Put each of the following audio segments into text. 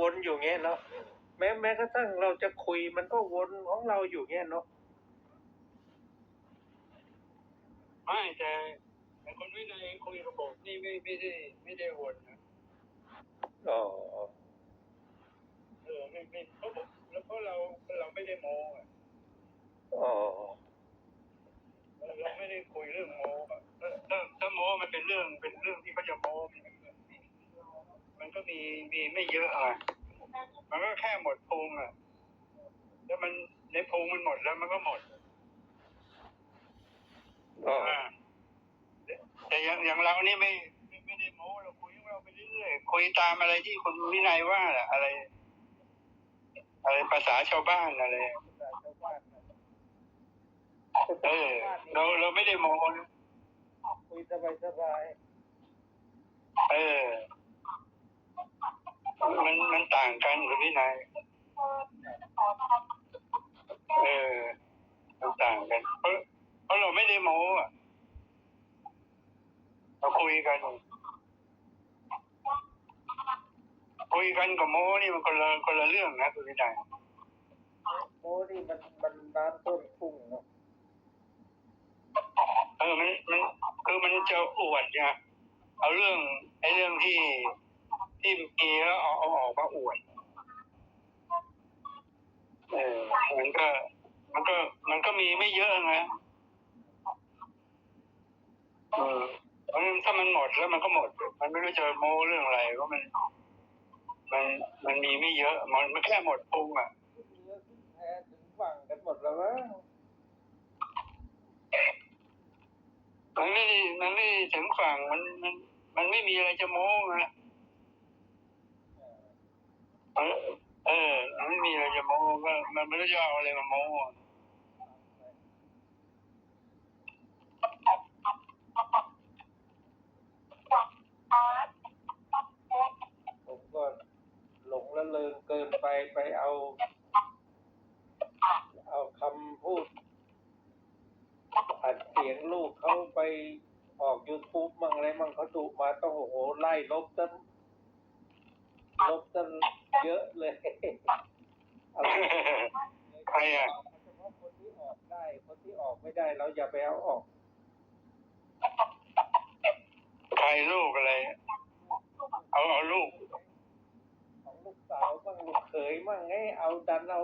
วนอยู่เงี้ยเนาะแม้แม้กระทั่งเราจะคุยมันก็วนของเราอยู่เงี้ยเนาะไม่แต่แต่คนวินัยคุยกับผมนี่ไม่ไม่ได้ไม่ได้วนนะอ๋อเออไม่ไม่เพราะผมแล้วเพราะเราเราไม่ได้โม้อะอ๋อเราไม่ได้คุยเรื่องโม้อะถ้าถ้าถ้าโม้มันเป็นเรื่องเป็นเรื่องที่เขาจะโม้มันมัน ก็มีมีไม่เยอะอะมันก็แค่หมดพุงอะ แล้วมันในพุงมันหมดแล้วมันก็หมดอ๋ออ่าแต่อย่างอย่างเรานี่ไม่ไม่ไม่ได้โม้เราคุยของเราไปเรื่อยๆคุยตามอะไรที่คุณวินัยว่าแหละอะไร อะไรภาษาชาวบ้านอะไรเออเราเราไม่ได้โม้นะคุยสบายสบายเออ มันมันต่างกันคุณวินัยเออมันต่างกันเพราะเพราะเราไม่ได้โม้อะเราคุยกัน คุยกันกับโม้นี่มันคนละคนละเรื่องนะคุณวินัยโอ้นี่มันมันน้ำต้นพุ่งเนาะเออมันมันคือมันจะอวดไงเอาเรื่องไอ้เรื่องที่ ที่มีแล้วเอาเอาออกมาอวดเออมันก็ มันก็ มันก็มีไม่เยอะนะเออเพราะฉะนั้นถ้ามันหมดแล้วมันก็หมด มันไม่รู้จะโม้เรื่องอะไรเพราะมัน มันมันมีไม่เยอะ มันมันแค่หมดพุงอะเนื้อขึ้นแพ้ถึงฝั่งกันหมดแล้ววะมันไม่ได้มันไม่ได้ถึงฝั่งมันมัน มันไม่มีอะไรจะโม้ไง เอออันไม่มีอะไรจะโม้ก็มันไม่รู้จะเอาอะไรมาโม้อะผมก็หลงละเริงเกินไปไปเอา เอาคำพูดอัดเสียงลูกเขาไปออก YouTube มั่งอะไรมั่งเขาดุมาต้องโอ้โหไล่ลบจนลบจน เยอะเลยอะไรใครอะเฉพาะคนที่ออกได้ คนที่ออกไม่ได้เราอย่าไปเอาออกใครลูกอะไร เอาเอาลูกของลูกสาวบ้างลูกเขยบ้างไงเอาดันเอา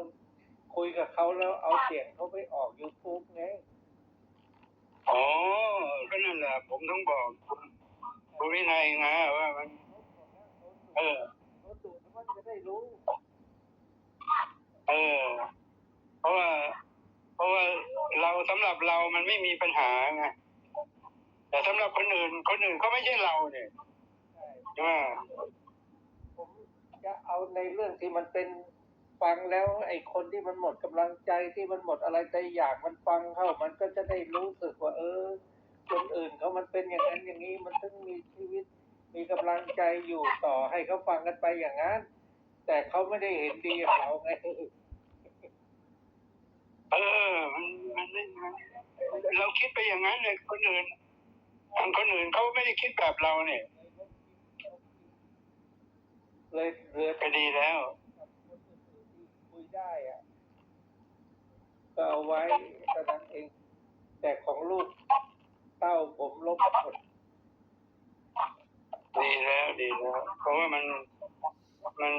คุยกับเขาแล้วเอาเสียงเขาไปออก YouTube ไงอ๋อก็นั่นแหละผมต้องบอกคุณวินัยไงว่ามัน เออ เขาดุแล้วมันจะได้รู้ เออ เพราะว่า เพราะว่าเราสำหรับเรามันไม่มีปัญหาไงแต่สำหรับคนอื่น คนอื่นเขาไม่ใช่เราเนี่ยใช่ไหมผมจะเอาในเรื่องที่มันเป็นฟังแล้ว ไอ้คนที่มันหมดกำลังใจที่มันหมดอะไรใจอยากมันฟังเข้า มันก็จะได้รู้สึกว่า เออ คนอื่นเขามันเป็นอย่างนั้นอย่างนี้มันถึงมีชีวิต มีกำลังใจอยู่ต่อให้เขาฟังกันไปอย่างนั้นแต่เขาไม่ได้เห็นดีเราไง เออ มันมันไม่มันเราคิดไปอย่างนั้นเลยคนอื่นทางคนอื่นเขาไม่ได้คิดแบบเราเนี่ย เลยเหลือก็ดีแล้วกับคนอื่นที่คุยได้อะก็เอาไว้เท่านั้นเอง แต่ของลูกเต้าผมลบหมดดีแล้วดีแล้วเพราะว่ามันมัน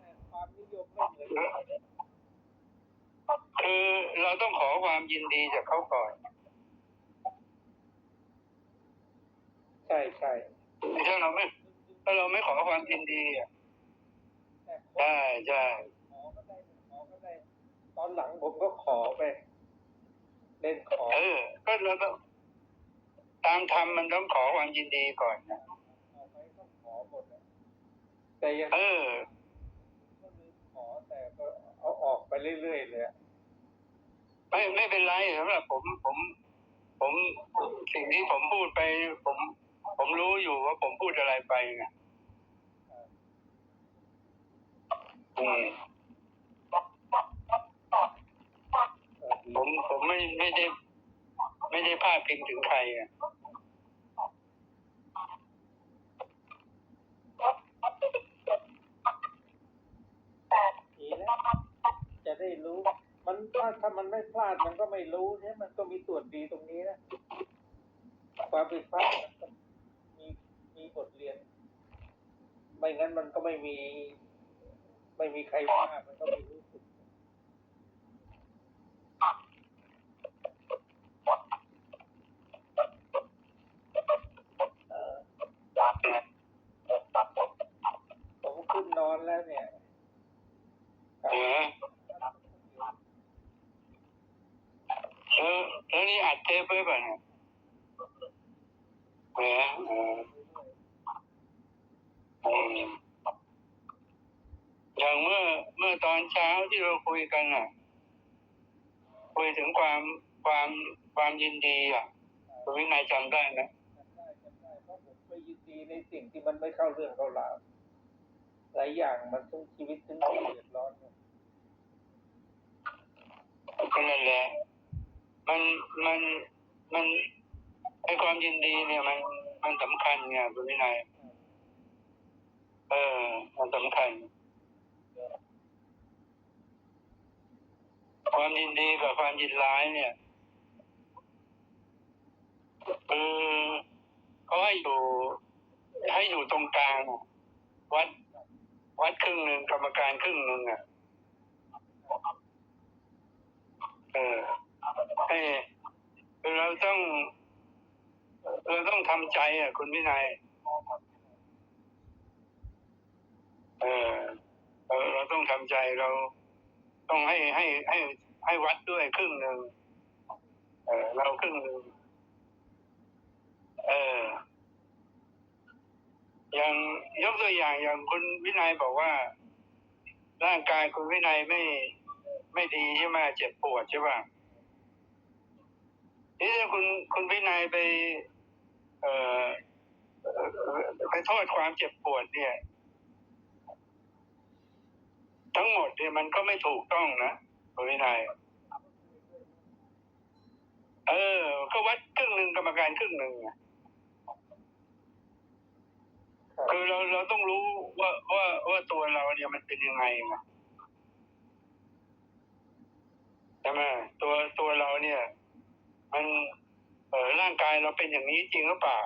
แต่ความนิยมไม่เหมือนกัน คือเราต้องขอความยินดีจากเขาก่อน ใช่ใช่ถ้าเราไม่ถ้าเราไม่ขอความยินดีอะแต่ขอใช่ใช่ขอก็ได้ขอก็ได้ ตอนหลังผมก็ขอไป เล่นขอ เออ ก็เราต้องตามธรรมมันต้องขอความยินดีก่อนนะเอาไปก็ขอหมดอะแต่ยังเออ ก็ลืมขอแต่ก็เอาออกไปเรื่อยๆเลยอะ ไม่ไม่เป็นไรสำหรับผมผม ผมสิ่งที่ผมพูดไป ผม ผมรู้อยู่ว่าผมพูดอะไรไปไงอืมเออดีผมผมไม่ไม่ได้ ไม่ได้พาดพิงถึงใครอะได้รู้มัน ถ้าถ้ามันไม่พลาดมันก็ไม่รู้เนี่ยมันก็มีส่วนดีตรงนี้นะความผิดพลาดมันมีมีบทเรียน ไม่งั้นมันก็ไม่มี ไม่มีใครว่ามันก็ไม่รู้สึกเออผมขึ้นนอนแล้วเนี่ย เออแล้ว แล้วนี่อัดเทปไว้ป่ะเนี่ยเอออออืมอย่างเมื่อเมื่อตอนเช้าที่เราคุยกันอะ คุยถึงความความความยินดีอะคุณวินัยจำได้ไหมจำได้จำได้เพราะผมไปยินดีในสิ่งที่มันไม่เข้าเรื่องเข้าราวหลายอย่างมันทั้งชีวิตทั้งที่เดือดร้อนเนี่ย ก็นั่นแหละ มันมันมันไอความยินดีเนี่ยมันมันสำคัญไงคุณวินัยเออ มันสำคัญ ความยินดีกับความยินร้ายเนี่ยคือเขาให้อยู่ ให้อยู่ตรงกลางวัดวัดครึ่งหนึ่งกรรมการครึ่งหนึ่งอะ เออให้คือเรา ต้อง เราต้องทำใจอะ คุณวินัยเออเราเราต้องทำใจเราต้องให้ให้ให้ให้วัดด้วยครึ่งหนึ่งเออเราครึ่งหนึ่งเอออย่างยกตัวอย่างอย่างคุณวินัยบอกว่า ร่างกายคุณวินัยไม่ไม่ดีใช่ไหมเจ็บปวดใช่ป่ะ นี่คุณคุณวินัยไป เอ่อไปโทษความเจ็บปวดเนี่ย ทั้งหมดเนี่ยมันก็ไม่ถูกต้องนะคุณวินัยเออ ก็วัดครึ่งหนึ่งกรรมการครึ่งหนึ่งอะคือเราเราต้องรู้ว่าว่าว่าตัวเราเนี่ยมันเป็นยังไงนะใช่ไหมตัวตัวเราเนี่ย มัน เออร่างกายเราเป็นอย่างนี้จริงหรือเปล่า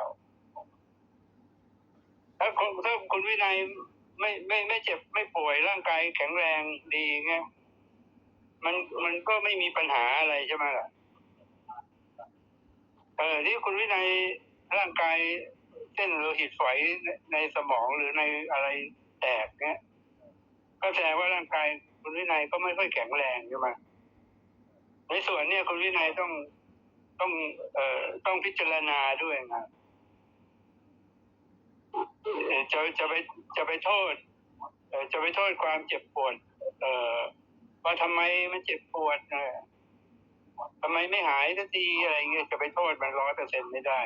ถ้าคุณถ้าคุณวินัยไม่ไม่ไม่เจ็บไม่ป่วยร่างกายแข็งแรงดีไงมันมันก็ไม่มีปัญหาอะไรใช่ไหมล่ะเออที่คุณวินัยร่างกายเส้นโลหิตฝอยในในสมองหรือในอะไรแตกเนี้ยก็แสดงว่าร่างกายคุณวินัยก็ไม่ค่อยแข็งแรงใช่ไหมในส่วนเนี้ยคุณวินัยต้อง ต้องเอ่อต้องพิจารณาด้วยนะเอ่อจะจะไปจะไปโทษเอ่อจะไปโทษความเจ็บปวด เอ่อว่าทำไมมันเจ็บปวดเออทำไมไม่หายสักทีอะไรเงี้ยจะไปโทษมันร้อยเปอร์เซ็นไม่ได้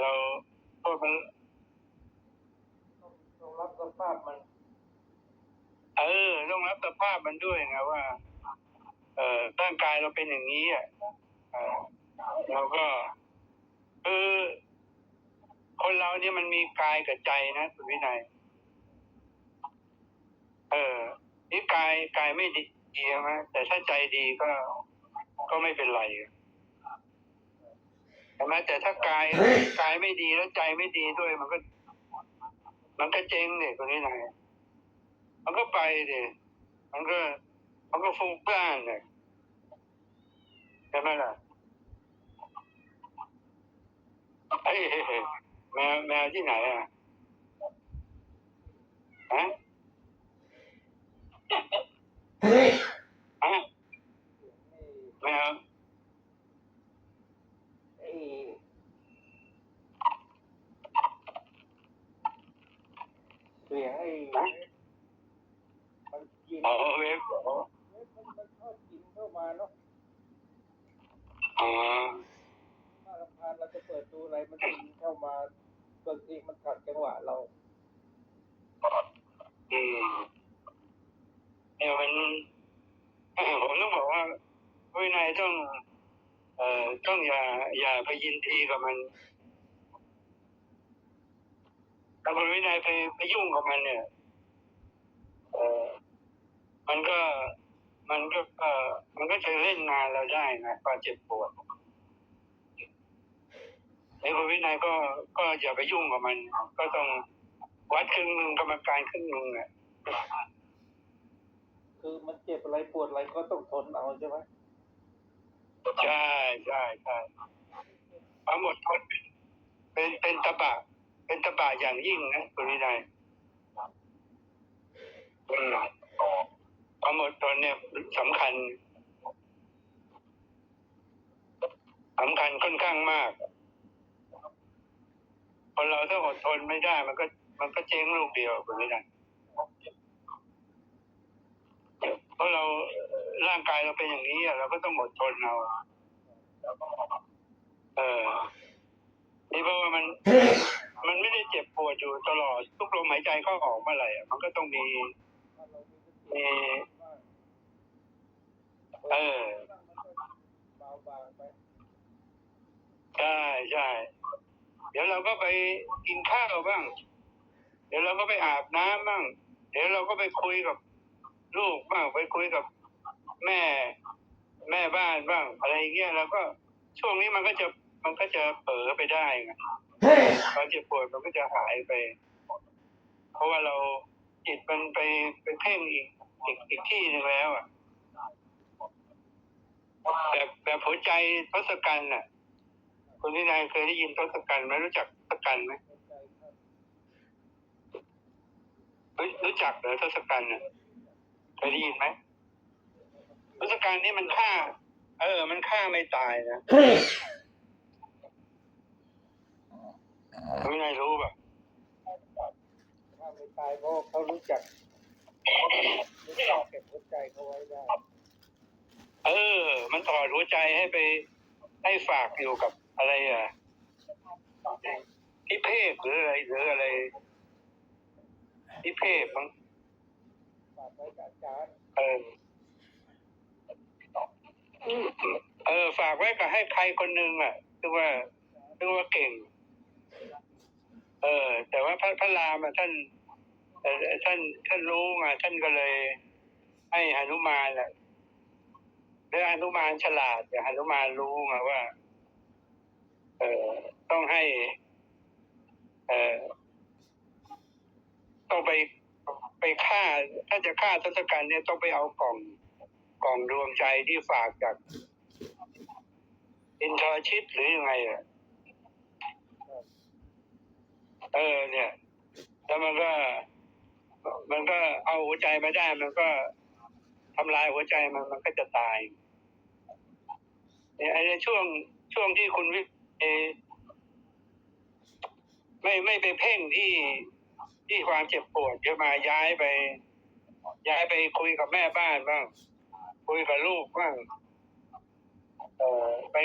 เราโทษมันต้องต้องรับสภาพมัน เออต้องรับสภาพมันด้วยนะว่า เอ่อร่างกายเราเป็นอย่างนี้อะ เอ่อเราก็คือคนเราเนี่ยมันมีกายกับใจนะคุณวินัย เออนี่กายกายไม่ดีใช่ไหมแต่ถ้าใจดีก็ก็ไม่เป็นไรใช่ไหมแต่ถ้ากายกายไม่ดีแล้วใจไม่ดีด้วย มันก็ มันก็เจ๊งเนี่ยคุณวินัยมันก็ไปดิมันก็ มันก็ฟุ้งซ่านเลยใช่ไหมล่ะเฮ้ยเฮ้ยเฮ้ยแมวแมวที่ไหนอะฮะฮะแมว ไอ้เสียงไอ้เว็บมันกิน อ๋อเว็บเหรอ เว็บมันมันชอบกินเข้ามาเนาะ อ๋อ ถ้ารำคาญเราจะเปิดดูอะไร มันเข้ามาบางทีมันขัดจังหวะเราอืมเนี่ยมันผมต้องบอกว่าวินัยต้องเอ่อต้องอย่า อย่าไปยินดีกับมันถ้าคุณวินัยไปไปยุ่งกับมันเนี่ยเออมันก็มันก็เออมันก็จะเล่นงานเราได้นะความเจ็บปวดไอ้ คุณวินัยก็ก็อย่าไปยุ่งกับมัน ก็ต้องวัดครึ่งหนึ่งกรรมการครึ่งหนึ่งอะคือมันเจ็บอะไรปวดอะไรก็ต้องทนเอาใช่ไหมใช่ใช่ใช่ความอดทนเป็นเป็นตะบะ เป็นตะบะอย่างยิ่งนะคุณวินัยอืมความอดทนเนี่ยสำคัญสำคัญค่อนข้างมาก คนเราถ้าอดทนไม่ได้ มันก็ มันก็เจ๊งลูกเดียวคุณวินัยเพราะเราร่างกายเราเป็นอย่างนี้อะเราก็ต้องอดทนเอาเออนี่เพราะว่ามัน มันไม่ได้เจ็บปวดอยู่ตลอดทุกลมหายใจเข้าออกเมื่อไหร่มันก็ต้องมีมีเออใช่ใช่ เดี๋ยวเราก็ไปกินข้าวบ้าง เดี๋ยวเราก็ไปอาบน้ำบ้าง เดี๋ยวเราก็ไปคุยกับลูกบ้างไปคุยกับแม่ แม่บ้านบ้าง อะไรเงี้ยแล้วก็ช่วงนี้มันก็จะมันก็จะเผลอไปได้ไงความเจ็บปวดมันก็จะหายไป เพราะว่าเราจิตมันไปไปเพ่งอีกอีกอีกที่หนึ่งแล้วอะแบบแบบหัวใจทศกัณฐ์น่ะ คุณที่นายเคยได้ยินทศกัณฐ์ไหมรู้จักทศกัณฐ์ไหมรู้รู้จักเหรอทศกัณฐ์น่ะเคยได้ยินไหมทศกัณฐ์นี่มันฆ่า เออ มันฆ่าไม่ตายนะคุณที่นายรู้ป่ะถ้าไม่ตายเพราะเขารู้จักรู้จักเก็บหัวใจเขาไว้ได้เออ มันถอดหัวใจให้ไปให้ฝากอยู่กับ อะไรอะที่เพศหรืออะไรหรืออะไรที่เพศมั้งฝากไว้กับาจารย์เออเออ ฝากไว้กับให้ใครคนหนึ่งอะคือว่าคือว่าเก่ง เออ แต่ว่าพระพระรามอะท่านท่านท่านรู้ไงท่านก็เลย ให้หนุมานอะแล้วหนุมานฉลาดแต่หนุมานรู้ไงว่า เออต้องให้ เออต้องไปไปฆ่า ถ้าจะฆ่าทศกัณฐ์เนี่ยต้องไปเอากล่องกล่องดวงใจที่ฝากจากอินทรชิตหรือยังไงอะเออ เนี่ย แล้วมันก็ มันก็เอาหัวใจมาได้ มันก็ทำลายหัวใจมันมันก็จะตาย เนี่ยไอ้ในช่วงช่วงที่คุณวิ ไม่ไม่ไปเพ่งที่ที่ความเจ็บปวดจะมาย้ายไป ย้ายไปคุยกับแม่บ้านบ้าง คุยกับลูกบ้างเออไป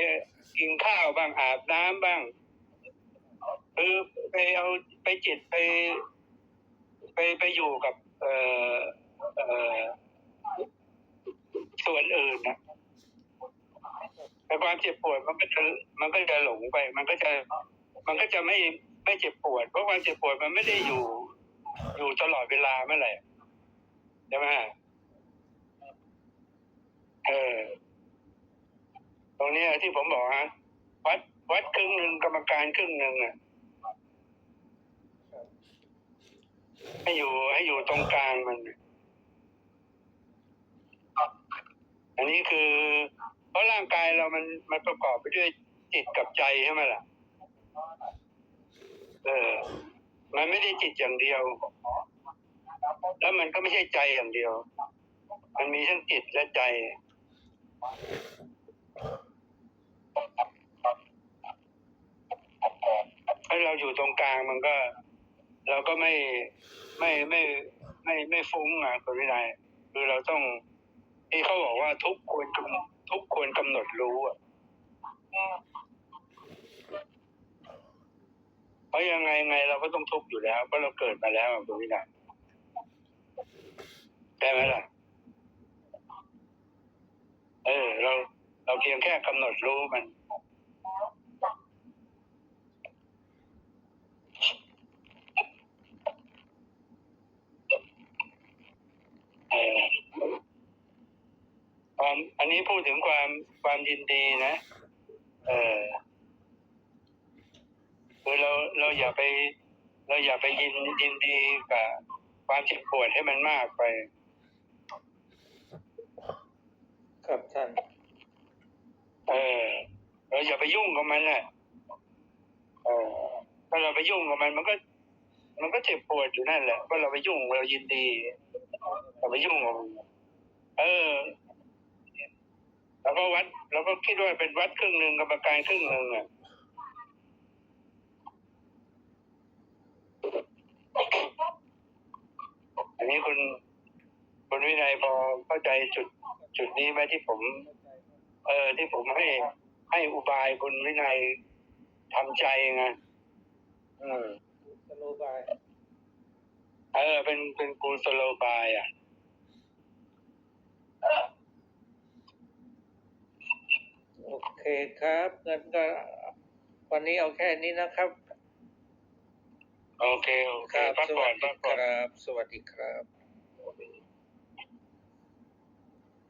กินข้าวบ้างอาบน้ำบ้างคือไปเอาไปจิตไป ไปไปอยู่กับ เอ่อเอ่อส่วนอื่นนะ แต่ความเจ็บปวดมันก็จะมันก็จะหลงไป มันก็จะมันก็จะไม่ไม่เจ็บปวด เพราะความเจ็บปวดมันไม่ได้อยู่ อยู่ตลอดเวลาเมื่อไหร่ใช่ไหมเออตรงนี้ที่ผมบอกฮะวัดวัดครึ่งหนึ่งกรรมการครึ่งหนึ่งอะให้อยู่ให้อยู่ตรงกลางมัน อันนี้คือ ราะร่างกายเรามันมันประกอบไปด้วยจิตกับใจใช่ไหมล่ะ เออ มันไม่ได้จิตอย่างเดียว แล้วมันก็ไม่ใช่ใจอย่างเดียว มันมีทั้งจิตและใจ ถ้าเราอยู่ตรงกลางมันก็ เราก็ไม่ไม่ไม่ไม่ไม่ฟุ้งอะคุณวินัยคือเราต้องที่เขาบอกว่าทุกควรกำ ทุกควรกำหนดรู้อะเพราะยังไงไงเราก็ต้องทุกข์อยู่แล้วเพราะเราเกิดมาแล้วอะคุณวินัยใช่ไหมล่ะ เออ เรา เราเพียงแค่กำหนดรู้มัน เออ ความอั นนี้พูดถึงความความยินดีนะ เออคือเราเราอย่าไป เราอย่าไปยินยินดีกับความเจ็บปวดให้มันมากไป ครับท่านเออเราอย่าไปยุ่งกับมันน่ะเออถ้าเราไปยุ่งกับมัน มันก็ มันก็เจ็บปวดอยู่นั่นแหละเพราะเราไปยุ่งเรายินดีเราไปยุ่งกับมันเออ เราก็วัดเราก็คิดว่าเป็นวัดครึ่งหนึ่งกรรมการครึ่งหนึ่งอะอันนี้คุณคุณวินัยพอเข้าใจจุดจุดนี้ไหมที่ผม เออที่ผมให้ให้อุบายคุณวินัยทำใจไงอืมสโลบายเออเป็นเป็นกูสโลบายอะ โอเคครับงั้นก็ วันนี้เอาแค่นี้นะครับ โอเค โอเคครับพักสผ่วัอสนดีพักคผ่อน รับ สวัสดีครับ